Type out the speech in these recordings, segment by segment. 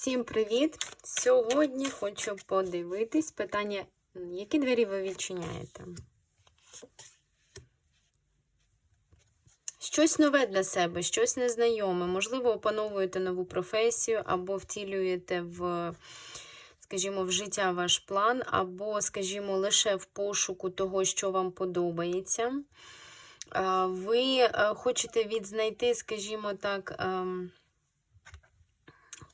Всім привіт! Сьогодні хочу подивитись питання, які двері ви відчиняєте? Щось нове для себе, щось незнайоме. Можливо, опановуєте нову професію, або втілюєте в, скажімо, в життя ваш план, або, скажімо, лише в пошуку того, що вам подобається. Ви е, хочете відзнайти, скажімо так, ем,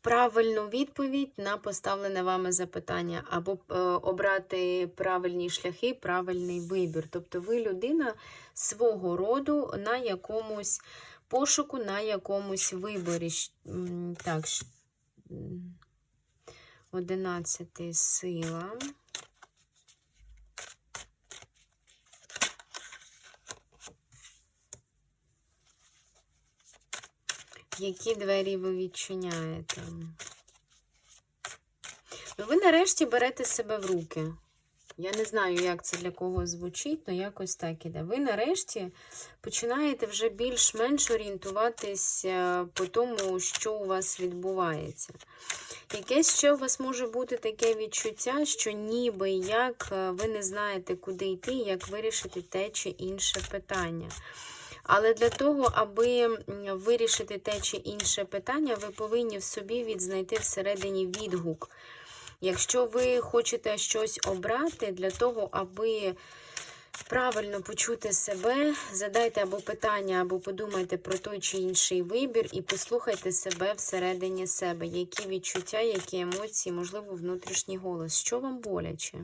правильну відповідь на поставлене вами запитання, або е, обрати правильні шляхи, правильний вибір. Тобто ви людина свого роду на якомусь пошуку, на якомусь виборі. Так, щ- 11 сила. Які двері ви відчиняєте? Ну, ви нарешті берете себе в руки. Я не знаю, як це для кого звучить, але якось так іде. Ви нарешті починаєте вже більш-менш орієнтуватись е, по тому, що у вас відбувається. Якесь ще у вас може бути таке відчуття, що ніби як е, ви не знаєте, куди йти, як вирішити те чи інше питання. Але для того, аби вирішити те чи інше питання, ви повинні в собі відзнайти всередині відгук. Якщо ви хочете щось обрати для того, аби правильно почути себе, задайте або питання, або подумайте про той чи інший вибір і послухайте себе всередині себе. Які відчуття, які емоції, можливо, внутрішній голос. Що вам боляче?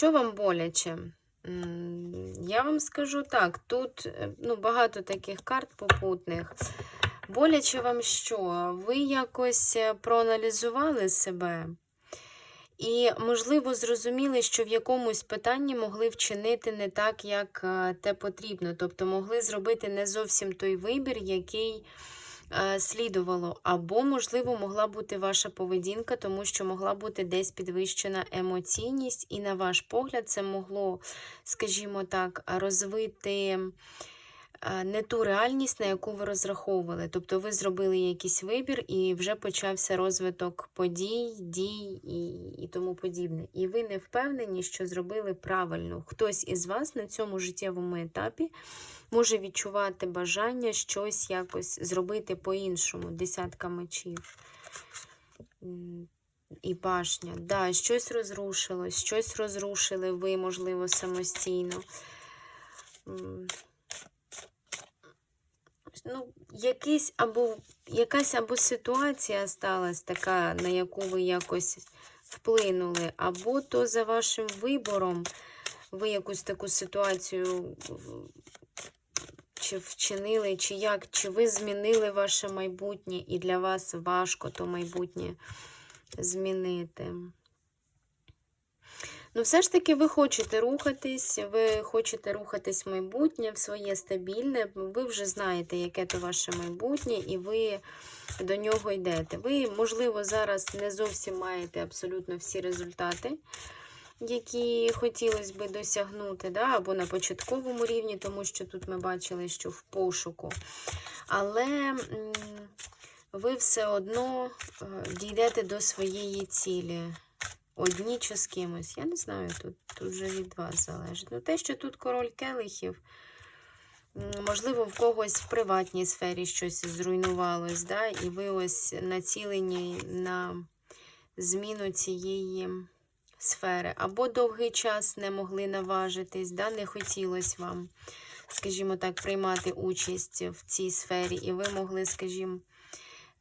Що вам боляче? Я вам скажу так, тут е, ну, багато таких карт попутних. Боляче вам що? Ви якось е, проаналізували себе і, можливо, зрозуміли, що в якомусь питанні могли вчинити не так, як е, те потрібно. Тобто могли зробити не зовсім той вибір, який слідувало. Або, можливо, могла бути ваша поведінка, тому що могла бути десь підвищена емоційність, і, на ваш погляд, це могло, скажімо так, розвити е, не ту реальність, на яку ви розраховували. Тобто ви зробили якийсь вибір, і вже почався розвиток подій, дій і, і тому подібне. І ви не впевнені, що зробили правильно. Хтось із вас на цьому життєвому етапі може відчувати бажання щось якось зробити по-іншому. Десятка мечів. І башня. Да, щось розрушилось, щось розрушили ви, можливо, самостійно. Ну, якийсь або, якась або ситуація сталася така, на яку ви якось вплинули, або то за вашим вибором ви якусь таку ситуацію чи вчинили, чи як, чи ви змінили ваше майбутнє, і для вас важко то майбутнє змінити. Ну, все ж таки, ви хочете рухатись, ви хочете рухатись в майбутнє, в своє стабільне. Ви вже знаєте, яке то ваше майбутнє, і ви до нього йдете. Ви, можливо, зараз не зовсім маєте абсолютно всі результати, які хотілося би досягнути, да? або на початковому рівні, тому що тут ми бачили, що в пошуку. Але ви все одно е, дійдете до своєї цілі. Одні чи з кимось. Я не знаю, тут, тут вже від вас залежить. Ну, те, що тут король келихів, можливо, в когось в приватній сфері щось зруйнувалось, да? і ви ось націлені на зміну цієї сфери. Або довгий час не могли наважитись, да? не хотілося вам, скажімо так, приймати участь в цій сфері, і ви могли, скажімо,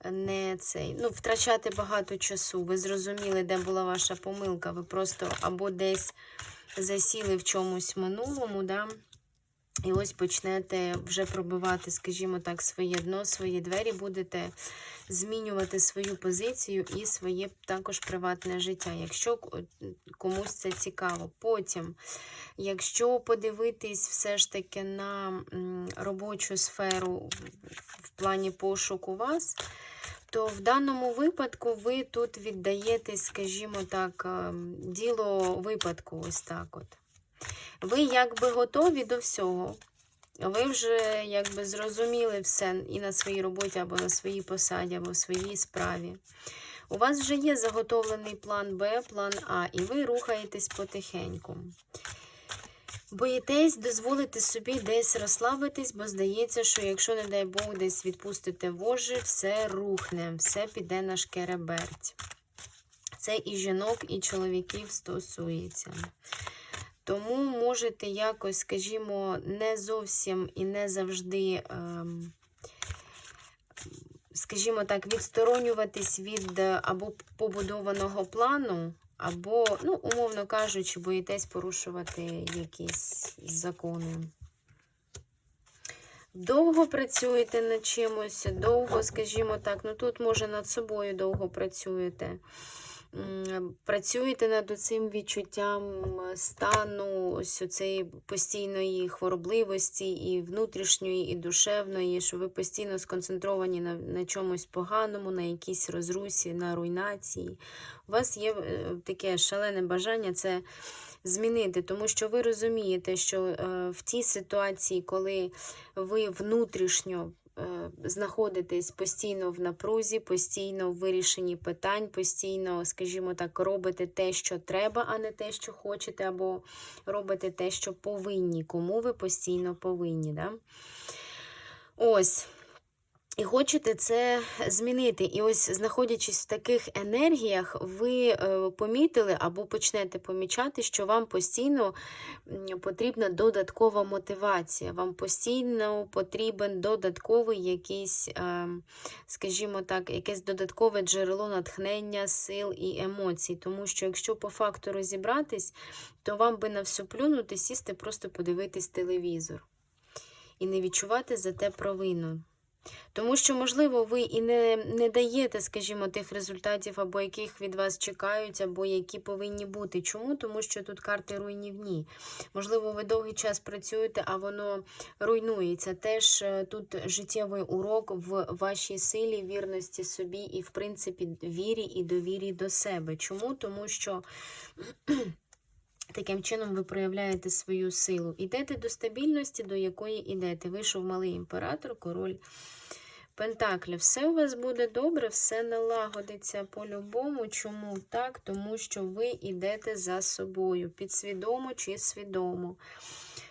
не цей, ну, втрачати багато часу. Ви зрозуміли, де була ваша помилка. Ви просто або десь засіли в чомусь минулому, да? І ось почнете вже пробивати, скажімо так, своє дно, свої двері, будете змінювати свою позицію і своє також приватне життя, якщо комусь це цікаво. Потім, якщо подивитись все ж таки на робочу сферу в- в плані пошуку вас, то в даному випадку ви тут віддаєтесь, скажімо так, ем, діло випадку, ось так от. Ви якби готові до всього. Ви вже якби зрозуміли все і на своїй роботі, або на своїй посаді, або в своїй справі. У вас вже є заготовлений план Б, план А, і ви рухаєтесь потихеньку. Боїтесь дозволити собі десь розслабитись, бо здається, що якщо, не дай Бог, десь відпустите вожі, все рухне, все піде на шкереберть. Це і жінок, і чоловіків стосується. Тому можете якось, скажімо, не зовсім і не завжди, ем, скажімо так, відсторонюватись від е, або побудованого плану, або, ну, умовно кажучи, боїтесь порушувати якісь закони. Довго працюєте над чимось, довго, скажімо так, ну тут, може, над собою довго працюєте. Працюєте над цим відчуттям стану, ось цієї постійної хворобливості, і внутрішньої, і душевної, що ви постійно сконцентровані на, на чомусь поганому, на якійсь розрусі, на руйнації. У вас є е, таке шалене бажання це змінити, тому що ви розумієте, що е, в тій ситуації, коли ви внутрішньо е, знаходитесь постійно в напрузі, постійно в вирішенні питань, постійно, скажімо так, робите те, що треба, а не те, що хочете, або робите те, що повинні. Кому ви постійно повинні. Да? Ось. І хочете це змінити. І ось, знаходячись в таких енергіях, ви е, помітили або почнете помічати, що вам постійно потрібна додаткова мотивація. Вам постійно потрібен додатковий якийсь, е, скажімо так, якесь додаткове джерело натхнення, сил і емоцій. Тому що, якщо по факту розібратись, то вам би на все плюнути, сісти, просто подивитись телевізор. І не відчувати за те провину. Тому що, можливо, ви і не, не даєте, скажімо, тих результатів, або яких від вас чекають, або які повинні бути. Чому? Тому що тут карти руйнівні. Можливо, ви довгий час працюєте, а воно руйнується. Теж е, тут життєвий урок в вашій силі, вірності собі і, в принципі, вірі і довірі до себе. Чому? Тому що. Таким чином ви проявляєте свою силу. Ідете до стабільності, до якої ідете. Вийшов малий імператор, король Пентаклів. Все у вас буде добре, все налагодиться по-любому. Чому так? Тому що ви йдете за собою, підсвідомо чи свідомо.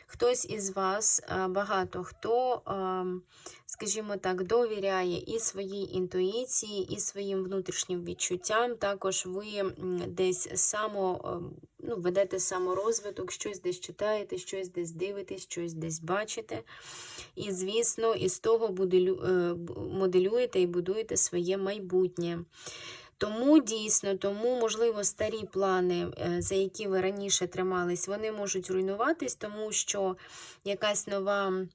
Хтось із вас, багато хто, скажімо так, довіряє і своїй інтуїції, і своїм внутрішнім відчуттям. Також ви десь само ем, ну, ведете саморозвиток, щось десь читаєте, щось десь дивитесь, щось десь бачите. І, звісно, із того е, моделюєте і будуєте своє майбутнє. Тому дійсно, тому, можливо, старі плани, е, за які ви раніше тримались, вони можуть руйнуватись, тому що якась нова.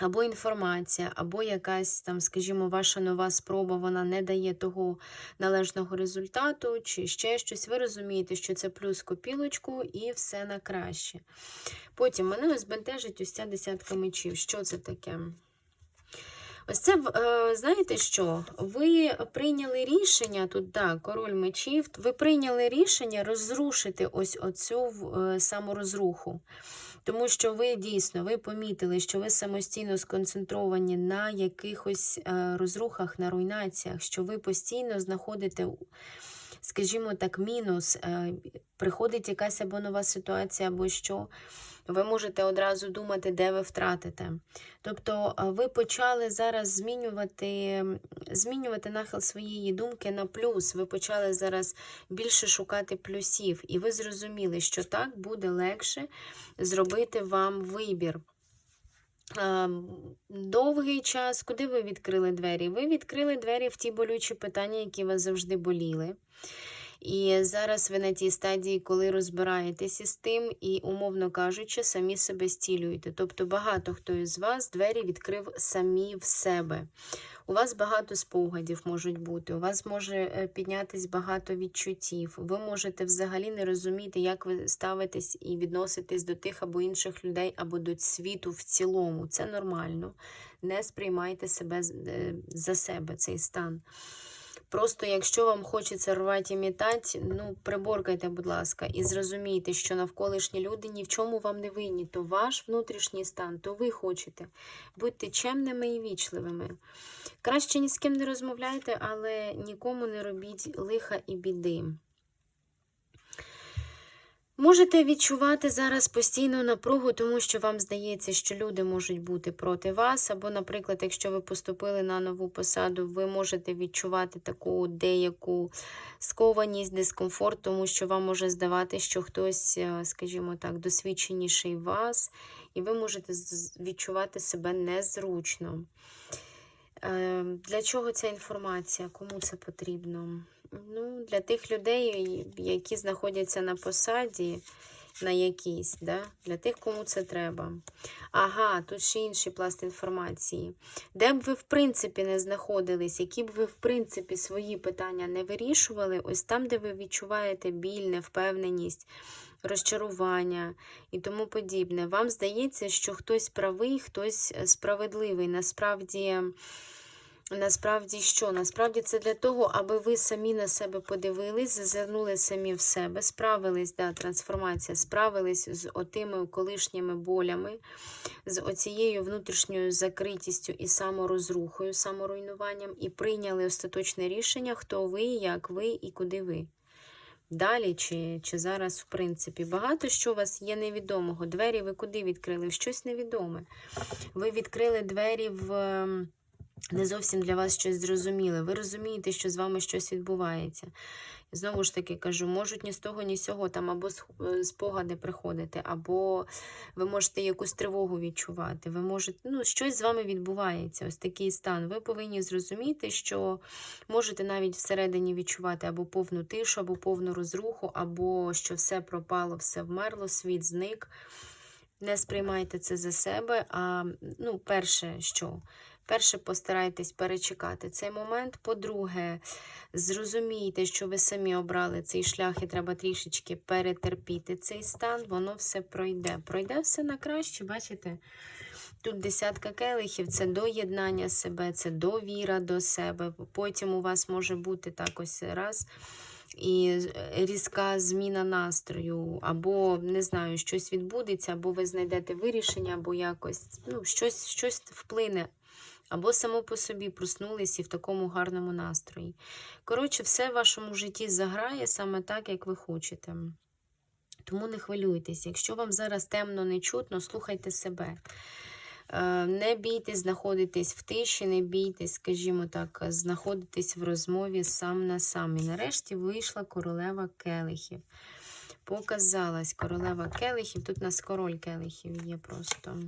Або інформація, або якась там, скажімо, ваша нова спроба, вона не дає того належного результату, чи ще щось. Ви розумієте, що це плюс копілочку і все на краще. Потім мене ось бентежить ось ця десятка мечів. Що це таке? Ось це, е, знаєте що? Ви прийняли рішення, тут, так, король мечів, ви прийняли рішення розрушити ось оцю е, саморозруху. Тому що ви дійсно ви помітили, що ви самостійно сконцентровані на якихось е, розрухах, на руйнаціях, що ви постійно знаходите, скажімо так, мінус, е, приходить якась або нова ситуація, або що. Ви можете одразу думати, де ви втратите. Тобто ви почали зараз змінювати, змінювати нахил своєї думки на плюс. Ви почали зараз більше шукати плюсів, і ви зрозуміли, що так буде легше зробити вам вибір. Довгий час, куди ви відкрили двері? Ви відкрили двері в ті болючі питання, які вас завжди боліли. І зараз ви на тій стадії, коли розбираєтеся з тим і, умовно кажучи, самі себе стілюєте. Тобто багато хто із вас двері відкрив самі в себе. У вас багато спогадів можуть бути, у вас може е, піднятись багато відчуттів. Ви можете взагалі не розуміти, як ви ставитесь і відноситесь до тих або інших людей, або до світу в цілому. Це нормально. Не сприймайте себе е, за себе цей стан. Просто якщо вам хочеться рвати і мітати, ну приборкайте, будь ласка, і зрозумійте, що навколишні люди ні в чому вам не винні. То ваш внутрішній стан, то ви хочете. Будьте чемними і вічливими. Краще ні з ким не розмовляйте, але нікому не робіть лиха і біди. Можете відчувати зараз постійну напругу, тому що вам здається, що люди можуть бути проти вас. Або, наприклад, якщо ви поступили на нову посаду, ви можете відчувати таку деяку скованість, дискомфорт, тому що вам може здавати, що хтось, е, скажімо так, досвідченіший вас, і ви можете відчувати себе незручно. Е, Для чого ця інформація? Кому це потрібно? Ну, для тих людей, які знаходяться на посаді, на якійсь, да? для тих, кому це треба. Ага, тут ще інший пласт інформації. Де б ви, в принципі, не знаходились, які б ви, в принципі, свої питання не вирішували, ось там, де ви відчуваєте біль, невпевненість, розчарування і тому подібне. Вам здається, що хтось правий, хтось справедливий. Насправді. Насправді що? Насправді це для того, аби ви самі на себе подивились, зазирнули самі в себе, справились, да, трансформація, справились з отими колишніми болями, з оцією внутрішньою закритістю і саморозрухою, саморуйнуванням, і прийняли остаточне рішення, хто ви, як ви і куди ви. Далі чи, чи зараз, в принципі, багато що у вас є невідомого. Двері ви куди відкрили? В щось невідоме. Ви відкрили двері в ем, не зовсім для вас щось зрозуміле. Ви розумієте, що з вами щось відбувається. Знову ж таки кажу, можуть ні з того, ні з сього там або е, спогади приходити, або ви можете якусь тривогу відчувати. Ви можете, ну, щось з вами відбувається. Ось такий стан. Ви повинні зрозуміти, що можете навіть всередині відчувати або повну тишу, або повну розруху, або що все пропало, все вмерло, світ зник. Не сприймайте це за себе. А ну, перше, що? Перше, постарайтесь перечекати цей момент. По-друге, зрозумійте, що ви самі обрали цей шлях, і треба трішечки перетерпіти цей стан, воно все пройде. Пройде все на краще, бачите? Тут десятка келихів це доєднання себе, це довіра до себе. Потім у вас може бути так ось раз. І різка зміна настрою, або не знаю, щось відбудеться, або ви знайдете вирішення, або якось ну, щось, щось вплине, або само по собі проснулись і в такому гарному настрої. Коротше, все в вашому житті заграє саме так, як ви хочете. Тому не хвилюйтесь. Якщо вам зараз темно не чутно, слухайте себе. Е, Не бійтесь знаходитись в тиші, не бійтесь, скажімо так, знаходитись в розмові сам на сам. І нарешті вийшла королева келихів. Показалась королева келихів. Тут у нас король келихів є просто.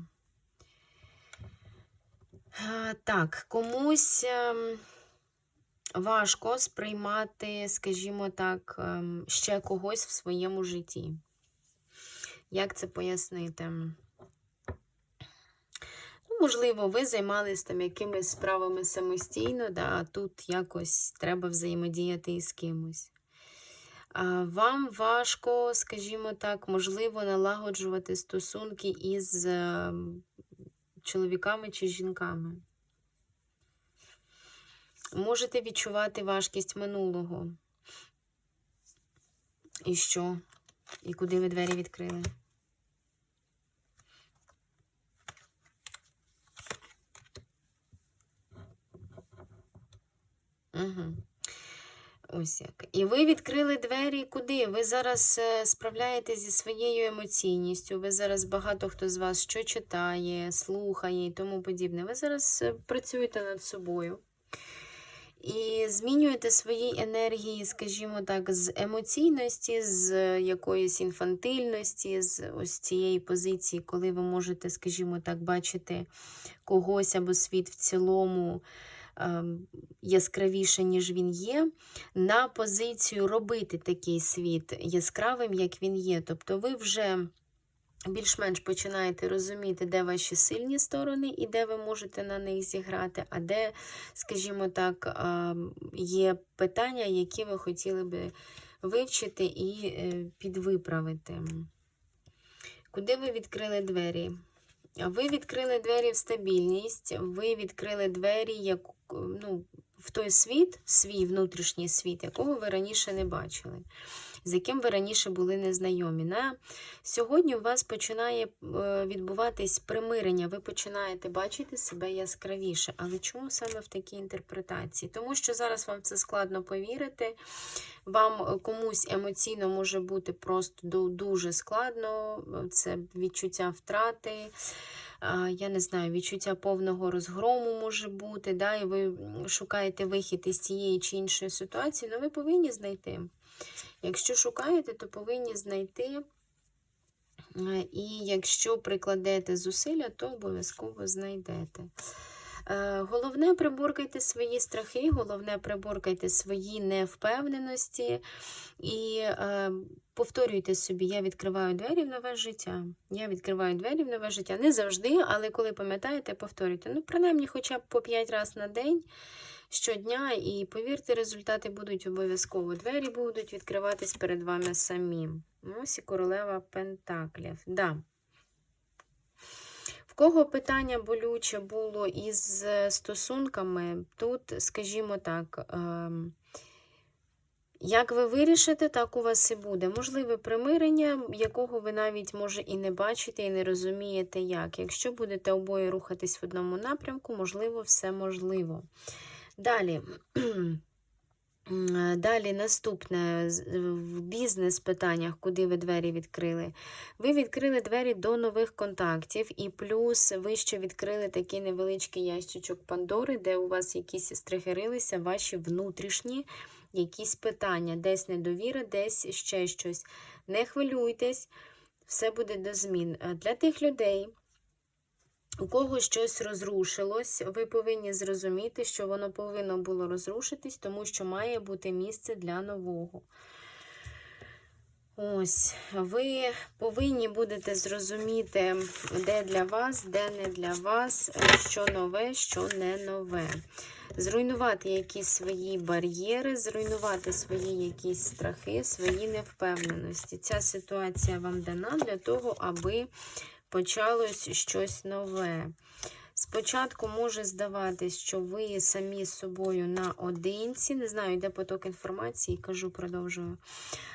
Так, комусь ем, важко сприймати, скажімо так, ем, ще когось в своєму житті. Як це пояснити? Ну, можливо, ви займалися там якимись справами самостійно, да, а тут якось треба взаємодіяти із кимось. Вам важко, скажімо так, можливо, налагоджувати стосунки із е, чоловіками чи жінками. Можете відчувати важкість минулого. І що? І куди ви двері відкрили? Угу. Ось як. І ви відкрили двері куди? Ви зараз е, справляєтесь зі своєю емоційністю. Ви зараз багато хто з вас що читає, слухає і тому подібне. Ви зараз е, працюєте над собою. І змінюєте свої енергії, скажімо так, з емоційності, з якоїсь інфантильності, з ось цієї позиції, коли ви можете, скажімо так, бачити когось або світ в цілому яскравіше, ніж він є, на позицію робити такий світ яскравим, як він є. Тобто ви вже більш-менш починаєте розуміти, де ваші сильні сторони і де ви можете на них зіграти, а де, скажімо так, ем, є питання, які ви хотіли би вивчити і е, підвиправити. Куди ви відкрили двері? Ви відкрили двері в стабільність, ви відкрили двері як, ну, в той світ, свій внутрішній світ, якого ви раніше не бачили, з яким ви раніше були незнайомі. На Сьогодні у вас починає е, відбуватись примирення, ви починаєте бачити себе яскравіше. Але чому саме в такій інтерпретації? Тому що зараз вам це складно повірити. Вам е, комусь емоційно може бути просто дуже складно, це відчуття втрати, я не знаю, відчуття повного розгрому може бути, да, і ви шукаєте вихід із цієї чи іншої ситуації, але ви повинні знайти. Якщо шукаєте, то повинні знайти. І якщо прикладете зусилля, то обов'язково знайдете. Е, Головне, приборкайте свої страхи, головне, приборкайте свої невпевненості і е, повторюйте собі, я відкриваю двері в нове життя. Я відкриваю двері в нове життя. Не завжди, але коли пам'ятаєте, повторюйте. Ну, принаймні, хоча б по 5 разів на день щодня, і повірте, результати будуть обов'язково. Двері будуть відкриватись перед вами самі. Ось і королева Пентаклів. Да. В кого питання болюче було із е, стосунками, тут, скажімо так, ем, як ви вирішите, так у вас і буде. Можливе примирення, якого ви навіть, може, і не бачите, і не розумієте, як. Якщо будете обоє рухатись в одному напрямку, можливо, все можливо. Далі. Далі наступне в бізнес-питаннях, куди ви двері відкрили. Ви відкрили двері до нових контактів, і плюс ви ще відкрили такий невеличкий ящичок Пандори, де у вас якісь стригерилися ваші внутрішні якісь питання, десь недовіра, десь ще щось. Не хвилюйтесь, все буде до змін. Е, Для тих людей, у кого щось розрушилось, ви повинні зрозуміти, що воно повинно було розрушитись, тому що має бути місце для нового. Ось, ви повинні будете зрозуміти, де для вас, де не для вас, що нове, що не нове. Зруйнувати якісь свої бар'єри, зруйнувати свої якісь страхи, свої невпевненості. Ця ситуація вам дана для того, аби почалось щось нове. Спочатку може здаватись, що ви самі з собою наодинці. Не знаю, йде поток інформації, кажу, продовжую.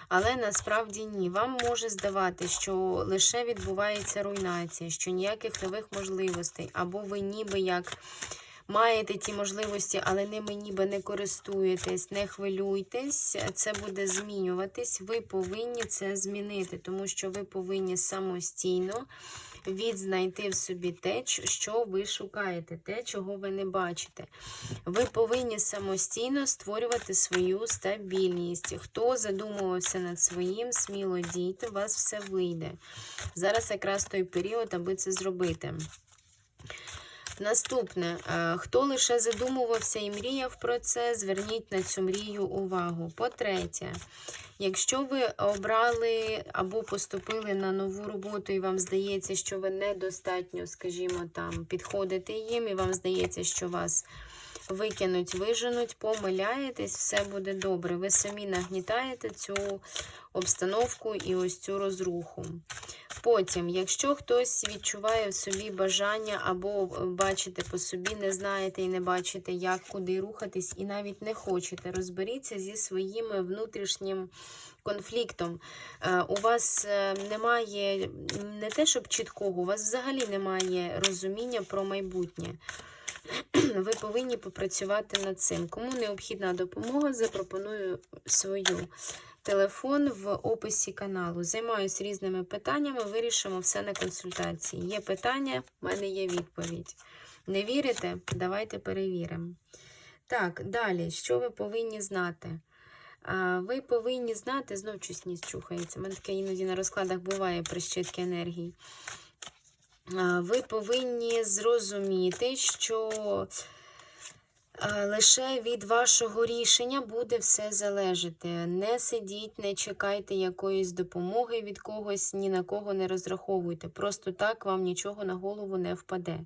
Але насправді ні. Вам може здавати, що лише відбувається руйнація, що ніяких нових можливостей, або ви ніби як маєте ті можливості, але ними ніби не користуєтесь, не хвилюйтесь, це буде змінюватись. Ви повинні це змінити, тому що ви повинні самостійно відзнайти в собі те, що ви шукаєте, те, чого ви не бачите. Ви повинні самостійно створювати свою стабільність. Хто задумувався над своїм, сміло дійте, у вас все вийде. Зараз якраз той період, аби це зробити. Наступне, е, хто лише задумувався і мріяв про це, зверніть на цю мрію увагу. По-третє, якщо ви обрали або поступили на нову роботу, і вам здається, що ви недостатньо, скажімо, там підходите їм, і вам здається, що вас викинуть, виженуть, помиляєтесь, все буде добре. Ви самі нагнітаєте цю обстановку і ось цю розруху. Потім, якщо хтось відчуває в собі бажання або бачите по собі, не знаєте і не бачите, як куди рухатись, і навіть не хочете, розберіться зі своїм внутрішнім конфліктом. Е, У вас е, немає не те, щоб чіткого, у вас взагалі немає розуміння про майбутнє. Ви повинні попрацювати над цим. Кому необхідна допомога, запропоную свою телефон в описі каналу. Займаюсь різними питаннями, вирішимо все на консультації. Є питання, в мене є відповідь. Не вірите? Давайте перевіримо. Так, далі, що ви повинні знати? Ви повинні знати, знов щось ніс чухається. У мене таке іноді на розкладах буває при щитки енергії. Ви повинні зрозуміти, що Лише від вашого рішення буде все залежати. Не сидіть, не чекайте якоїсь допомоги від когось, ні на кого не розраховуйте. Просто так вам нічого на голову не впаде.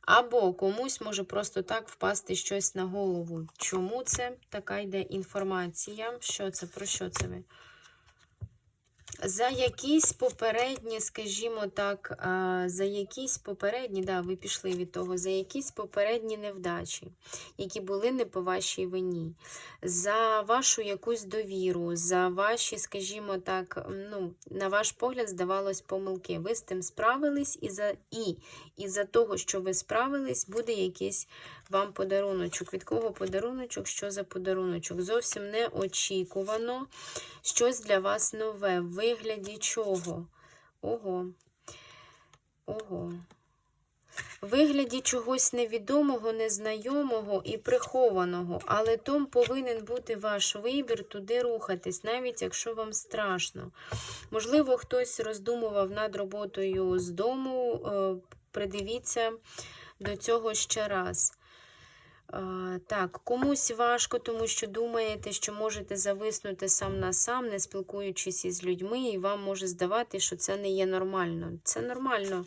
Або комусь може просто так впасти щось на голову. Чому це така йде інформація? Що це? Про що це ви? За якісь попередні, скажімо так, за якісь попередні, да, ви пішли від того, за якісь попередні невдачі, які були не по вашій вині, за вашу якусь довіру, за ваші, скажімо так, ну, на ваш погляд, здавалось, помилки. Ви з тим справились, і за і, і за того, що ви справились, буде якийсь вам подаруночок. Від кого подаруночок? Що за подаруночок? Зовсім неочікувано. Щось для вас нове. В вигляді чого? Ого. Ого. Вигляді чогось невідомого, незнайомого і прихованого, але том повинен бути ваш вибір туди рухатись, навіть якщо вам страшно. Можливо, хтось роздумував над роботою з дому, е, придивіться до цього ще раз. Так, комусь важко, тому що думаєте, що можете зависнути сам на сам, не спілкуючись із людьми, і вам може здавати, що це не є нормально. Це нормально.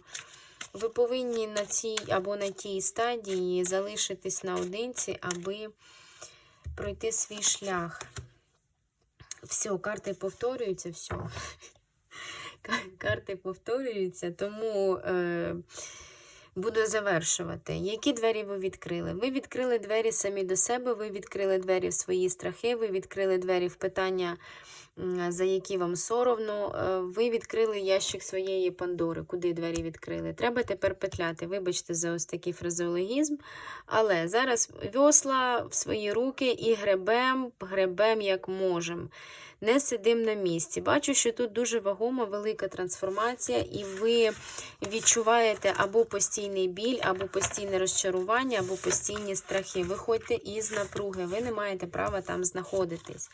Ви повинні на цій або на тій стадії залишитись наодинці, аби пройти свій шлях. Все, карти повторюються, все. Карти повторюються, тому. Е Буду завершувати. Які двері ви відкрили? Ви відкрили двері самі до себе, ви відкрили двері в свої страхи, ви відкрили двері в питання, за які вам соромно. Е, ви відкрили ящик своєї Пандори. Куди двері відкрили? Треба тепер петляти. Вибачте за ось такий фразеологізм. Але зараз весла в свої руки і гребем, гребем як можемо не сидим на місці. Бачу, що тут дуже вагома велика трансформація, і ви відчуваєте або постійний біль, або постійне розчарування, або постійні страхи. Виходьте із напруги, ви не маєте права там знаходитись.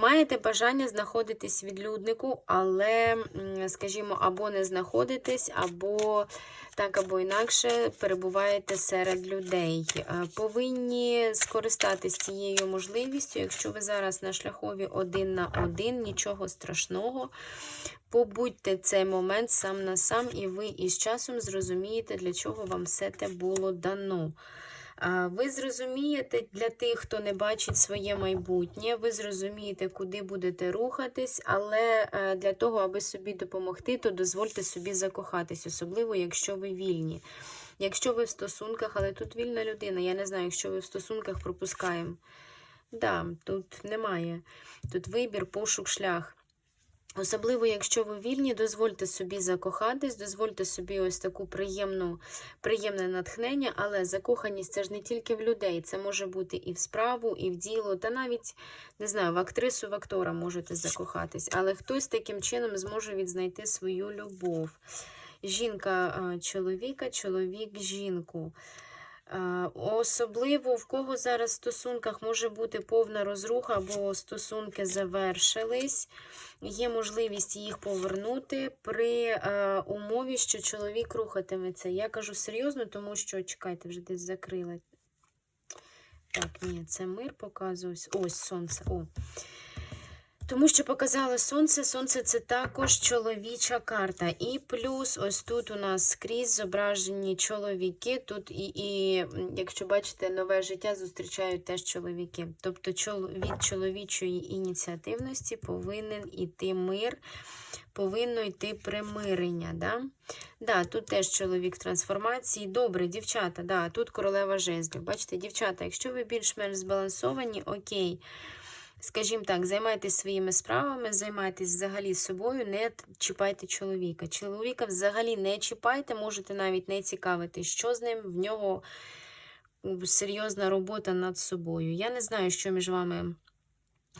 Маєте бажання знаходитись відлюднику, але, скажімо, або не знаходитесь, або так або інакше перебуваєте серед людей. Е, повинні скористатись цією можливістю, якщо ви зараз на шляхові один на один, нічого страшного. Побудьте цей момент сам на сам, і ви із часом зрозумієте, для чого вам все те було дано. Ви зрозумієте для тих, хто не бачить своє майбутнє, ви зрозумієте, куди будете рухатись, але е, для того, аби собі допомогти, то дозвольте собі закохатись, особливо, якщо ви вільні. Якщо ви в стосунках, але тут вільна людина, я не знаю, якщо ви в стосунках пропускаємо. Да, тут немає. Тут вибір, пошук, шлях. Особливо, якщо ви вільні, дозвольте собі закохатись, дозвольте собі ось таку приємну, приємне натхнення, але закоханість це ж не тільки в людей, це може бути і в справу, і в діло, та навіть, не знаю, в актрису, в актора можете закохатись, але хтось таким чином зможе відзнайти свою любов. Жінка чоловіка, чоловік жінку. Особливо в кого зараз в стосунках може бути повна розруха, або стосунки завершились. Є можливість їх повернути при умові, що чоловік рухатиметься. Я кажу серйозно, тому що, чекайте, вже десь закрила. Так, ні, це мир показується. Ось сонце. О. Тому що показали сонце. Сонце це також чоловіча карта. І плюс ось тут у нас скрізь зображені чоловіки. Тут і, і якщо бачите, нове життя зустрічають теж чоловіки. Тобто від чоловічої ініціативності повинен іти мир, повинно йти примирення. Да? Да, Тут теж чоловік трансформації. Добре, дівчата, да, тут королева жезлів. Бачите, дівчата, якщо ви більш-менш збалансовані, окей скажімо так, займайтесь своїми справами, займайтесь взагалі собою, не чіпайте чоловіка. Чоловіка взагалі не чіпайте, можете навіть не цікавити, що з ним, в нього серйозна робота над собою. Я не знаю, що між вами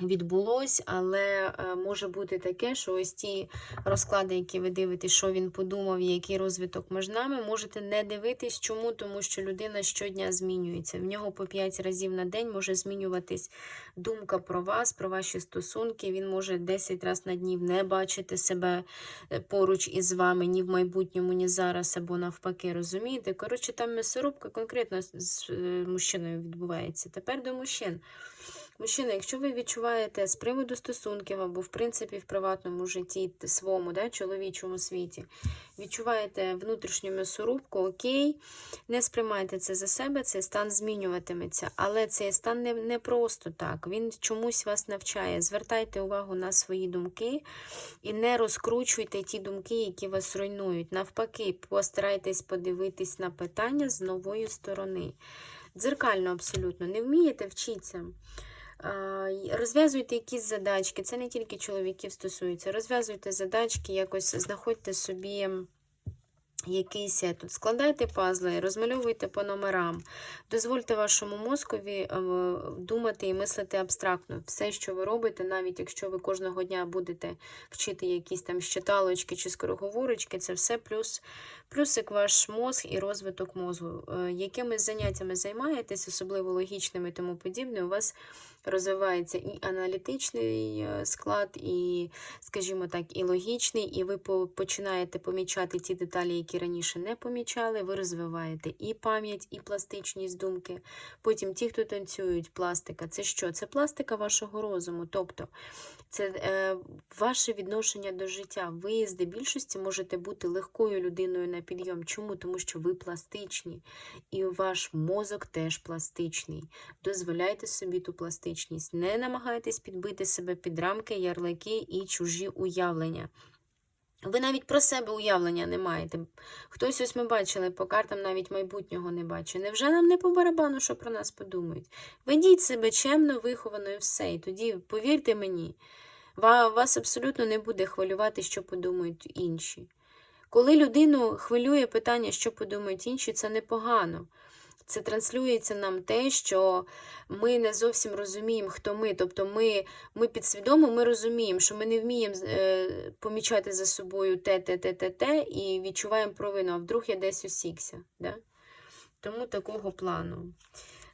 відбулось, але е, може бути таке, що ось ті розклади, які ви дивитесь, що він подумав, який розвиток між нами, можете не дивитись. Чому? Тому що людина щодня змінюється. В нього по 5 разів на день може змінюватись думка про вас, про ваші стосунки. Він може 10 разів на днів не бачити себе е, поруч із вами ні в майбутньому, ні зараз, або навпаки, розумієте? Коротше, там м'ясорубка конкретно з- з е, мужчиною відбувається. Тепер до мужчин. Мужчина, якщо ви відчуваєте з приводу стосунків або, в принципі, в приватному житті своєму, да, чоловічому світі, відчуваєте внутрішню м'ясорубку, окей, не сприймайте це за себе, цей стан змінюватиметься. Але цей стан не, не просто так. Він чомусь вас навчає. Звертайте увагу на свої думки і не розкручуйте ті думки, які вас руйнують. Навпаки, постарайтесь подивитись на питання з нової сторони. Дзеркально абсолютно. Не вмієте, вчіться. Розв'язуйте якісь задачки, це не тільки чоловіків стосується. Розв'язуйте задачки, якось знаходьте собі якийсь е, тут, складайте пазли, розмальовуйте по номерам. Дозвольте вашому мозкові е, думати і мислити абстрактно. Все, що ви робите, навіть якщо ви кожного дня будете вчити якісь там щиталочки чи скороговорочки, це все плюс, плюсик ваш мозг і розвиток мозку. Е, Якими заняттями займаєтесь, особливо логічними і тому подібне, у вас розвивається і аналітичний е, склад, і, скажімо так, і логічний, і ви починаєте помічати ті деталі, які раніше не помічали. Ви розвиваєте і пам'ять, і пластичність думки. Потім ті, хто танцюють, пластика. Це що? Це пластика вашого розуму. Тобто це е, ваше відношення до життя. Ви здебільшості можете бути легкою людиною на підйом. Чому? Тому що ви пластичні, і ваш мозок теж пластичний. Дозволяйте собі ту пластичність. Не намагайтесь підбити себе під рамки, ярлики і чужі уявлення. Ви навіть про себе уявлення не маєте. Хтось ось ми бачили, по картам навіть майбутнього не бачить. Невже нам не по барабану, що про нас подумають? Ведіть себе чемно, виховано і все. І тоді, повірте мені, вас абсолютно не буде хвилювати, що подумають інші. Коли людину хвилює питання, що подумають інші, це непогано. Це транслюється нам те, що ми не зовсім розуміємо, хто ми. Тобто ми, ми підсвідомо ми розуміємо, що ми не вміємо е, помічати за собою те, те, те, те, те, і відчуваємо провину, а вдруг я десь усікся. Да? Тому такого плану.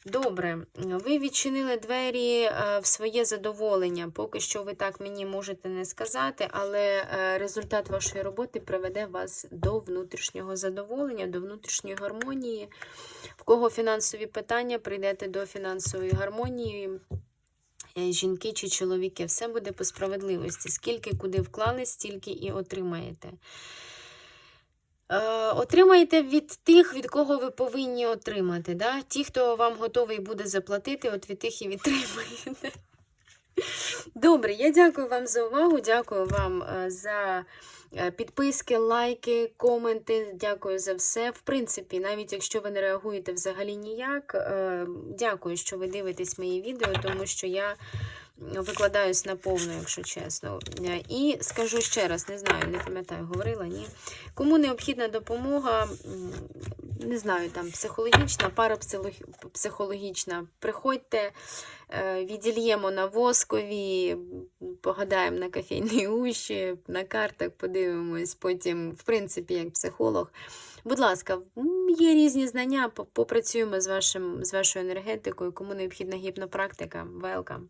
Добре, ви відчинили двері е, в своє задоволення. Поки що ви так мені можете не сказати, але е, результат вашої роботи приведе вас до внутрішнього задоволення, до внутрішньої гармонії. В кого фінансові питання, прийдете до фінансової гармонії. Е, Жінки чи чоловіки, все буде по справедливості. Скільки куди вклали, стільки і отримаєте. Е, Отримаєте від тих, від кого ви повинні отримати. Да? Ті, хто вам готовий буде заплатити, от від тих і відтримаєте. Добре, я дякую вам за увагу. Дякую вам е, за е, підписки, лайки, коменти. Дякую за все. В принципі, навіть якщо ви не реагуєте взагалі ніяк, дякую, що ви дивитесь мої відео, тому що я викладаюсь наповну, якщо чесно. І скажу ще раз, не знаю, не пам'ятаю, говорила, ні. Кому необхідна допомога, не знаю, там психологічна, парапсихологічна, приходьте, е, відільємо на воскові, погадаємо на кофейній уші, на картах подивимось, потім, в принципі, як психолог. Будь ласка, є різні знання, попрацюємо з, вашим, з вашою енергетикою, кому необхідна гіпнопрактика, welcome.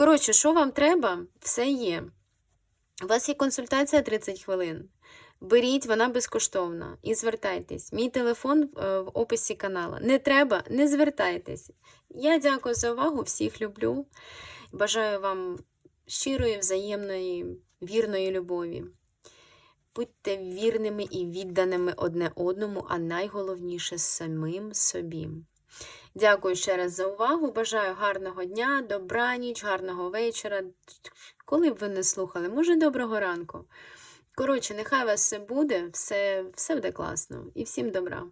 Коротше, що вам треба, все є. У вас є консультація 30 хвилин. Беріть, вона безкоштовна. І звертайтесь. Мій телефон е, в описі каналу. Не треба, не звертайтесь. Я дякую за увагу, всіх люблю. Бажаю вам щирої, взаємної, вірної любові. Будьте вірними і відданими одне одному, а найголовніше самим собі. Дякую ще раз за увагу. Бажаю гарного дня, добра ніч, гарного вечора. Коли б ви не слухали, може, доброго ранку. Коротше, нехай вас все буде, все, все буде класно. І всім добра.